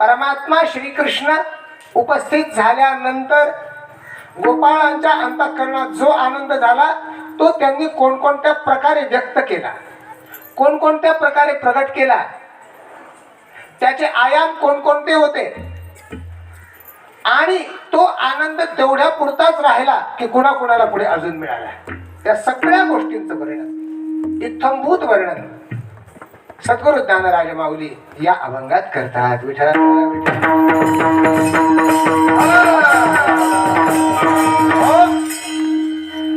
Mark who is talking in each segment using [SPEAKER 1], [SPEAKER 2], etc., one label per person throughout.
[SPEAKER 1] परमात्मा श्रीकृष्ण उपस्थित झाल्यानंतर गोपाळांच्या अंतःकरणात जो आनंद झाला तो त्यांनी कोणकोणत्या प्रकारे व्यक्त केला? कोणकोणत्या प्रकारे प्रगट केला? त्याचे आयाम कोणकोणते होते? आणि तो आनंद तेवढ्या पुरताच राहिला की कुणाकुणाला पुढे अजून मिळाला. त्या सगळ्या गोष्टींचं वर्णन इत्थंभूत वर्णन. सद्गुरु ज्ञानराज माऊली या अभंगात करतात. विठा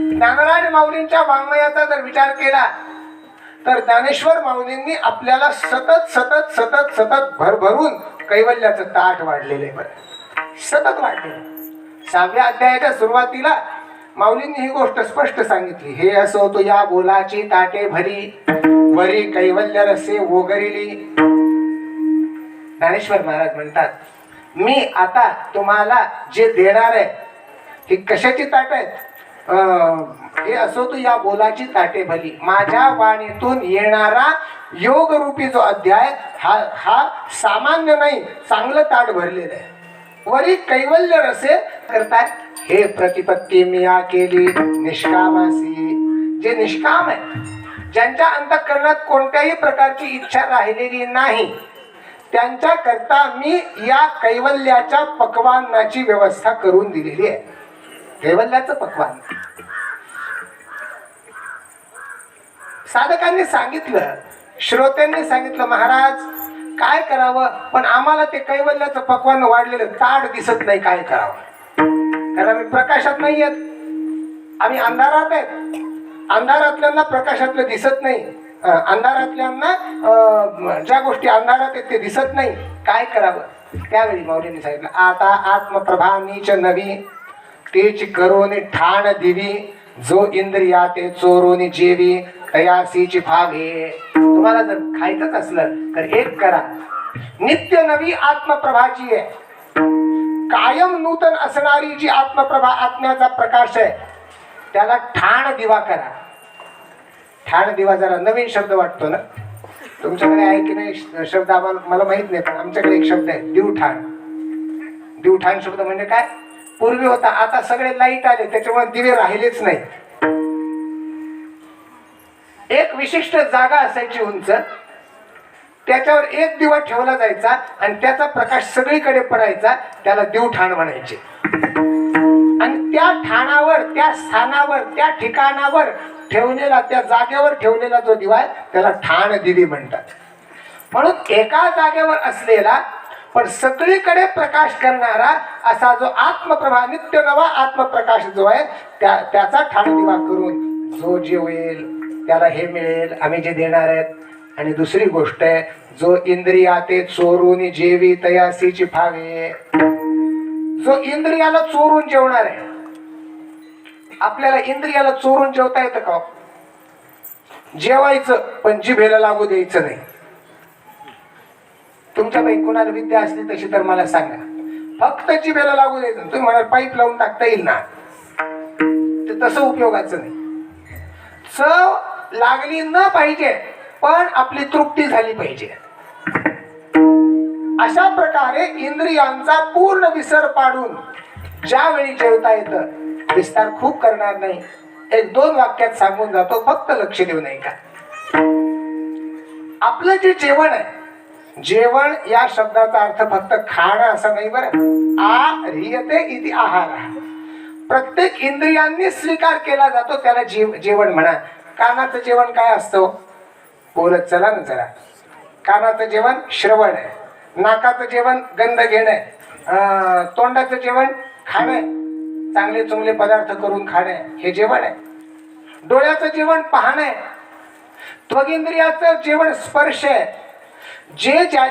[SPEAKER 1] ज्ञानराज माऊलींच्या वाङ्मयाचा जर विचार केला तर ज्ञानेश्वर माऊलींनी आपल्याला सतत सतत सतत सतत भरभरून कैवल्याचं ताट वाढलेलं आहे बरं. सतत वाढलेलं सहाव्या अध्यायाच्या सुरुवातीला माऊलींनी ही गोष्ट स्पष्ट सांगितली. हे असो तो या बोलाची ताटे भरी वरी कैवल्य रसे वगरिली ज्ञानेश्वर महाराज म्हणतात मी आता तुम्हाला जे देणार आहे ही कशाची ताट आहेत? हे असो तू या बोलाची ताटे भली. माझ्या वाणीतून येणारा योग रूपी जो अध्याय हा हा सामान्य नाही चांगलं ताट भरलेलं आहे. वरी कैवल्य रसे करतात हे प्रतिपत्ती मी या केली निष्कामासी. जे निष्काम आहे ज्यांच्या अंतःकरणात कोणत्याही प्रकारची इच्छा राहिलेली नाही त्यांच्या करता मी या कैवल्याच्या पकवानाची व्यवस्था करून दिलेली आहे. कैवल्याचं पकवान साधकांनी सांगितलं श्रोत्यांनी सांगितलं महाराज काय करावं? पण आम्हाला ते कैवल्याचं पकवान वाढलेलं ताट दिसत नाही काय करावं? कारण आम्ही प्रकाशात नाही आहेत आम्ही अंधारात आहेत. अंधारातल्यांना प्रकाशातलं दिसत नाही. अंधारातल्यांना ज्या गोष्टी अंधारात आहेत ते दिसत नाही. काय करावं? त्यावेळी माऊलींनी सांगितलं आता आत्मप्रभा नीच नवी तेच करोनी ठाण दिवी जो इंद्रिया ते चोरोनी जेवी तयासीची भाग हे तुम्हाला जर खायचंच असलं तर एक करा. नित्य नवी आत्मप्रभाची आहे. कायम नूतन असणारी जी आत्मप्रभा आत्म्याचा प्रकाश आहे त्याला ठाण दिवा करा. ठाण दिवा जरा नवीन शब्द वाटतो ना? तुमच्याकडे आहे की नाही शब्द आम्हाला मला माहीत नाही पण आमच्याकडे एक शब्द आहे दिवठाण. दिवठाण शब्द म्हणजे काय? पूर्वी होता आता सगळे लाइट आले त्याच्यामुळे दिवे राहिलेच नाही. एक विशिष्ट जागा असायची उंच त्याच्यावर एक दिवा ठेवला जायचा आणि त्याचा प्रकाश सगळीकडे पडायचा त्याला दिवठाण म्हणायचे. आणि त्या ठाणावर त्या स्थानावर त्या ठिकाणावर ठेवलेला त्या जागेवर ठेवलेला जो दिवा आहे त्याला ठाण दिवी म्हणतात. म्हणून एका जागेवर असलेला पण सगळीकडे प्रकाश करणारा असा जो आत्मप्रभा नित्य नवा आत्मप्रकाश जो आहे त्या त्याचा ठाण दिवा करून जो जेवेल त्याला हे मिळेल आम्ही जे देणार आहेत. आणि दुसरी गोष्ट आहे जो इंद्रिया ते चोरून जेवी तयासीची फावे जो इंद्रियाला चोरून जेवणार आहे आपल्याला इंद्रियाला चोरून जेवता येतं का? जेवायचं पण जिभेला लागू द्यायचं नाही. तुमच्यापैकी कुणाला विद्या असली तशी तर मला सांगा. फक्त जिभेला लागू द्यायचं. तुम्ही मला पाईप लावून टाकता येईल ना? ते तसं उपयोगाचं नाही. चव लागली न पाहिजे पण आपली तृप्ती झाली पाहिजे. अशा प्रकारे इंद्रियांचा पूर्ण विसर पाडून ज्यावेळी जेवता येतं विस्तार खूप करणार नाही. एक दोन वाक्यात सांगून जातो फक्त लक्ष देऊ नये का? आपलं जे जेवण आहे जेवण या शब्दाचा अर्थ फक्त खाणं असं नाही बरं. आ रियते इति आहार. प्रत्येक इंद्रियांनी स्वीकार केला जातो त्याला जीव जेवण म्हणा. कानाचं जेवण काय असतं हो? बोलत चला ना जरा. कानाचं जेवण श्रवण आहे. नाकाचं जेवण गंध घेणं आहे. तोंडाचं जेवण खाणं आहे. चांगले चुंगले पदार्थ करून खाणे हे जेवण आहे. डोळ्याचं जेवण पाहणे. त्वगिंद्रियाचं जेवण स्पर्श आहे. जे ज्या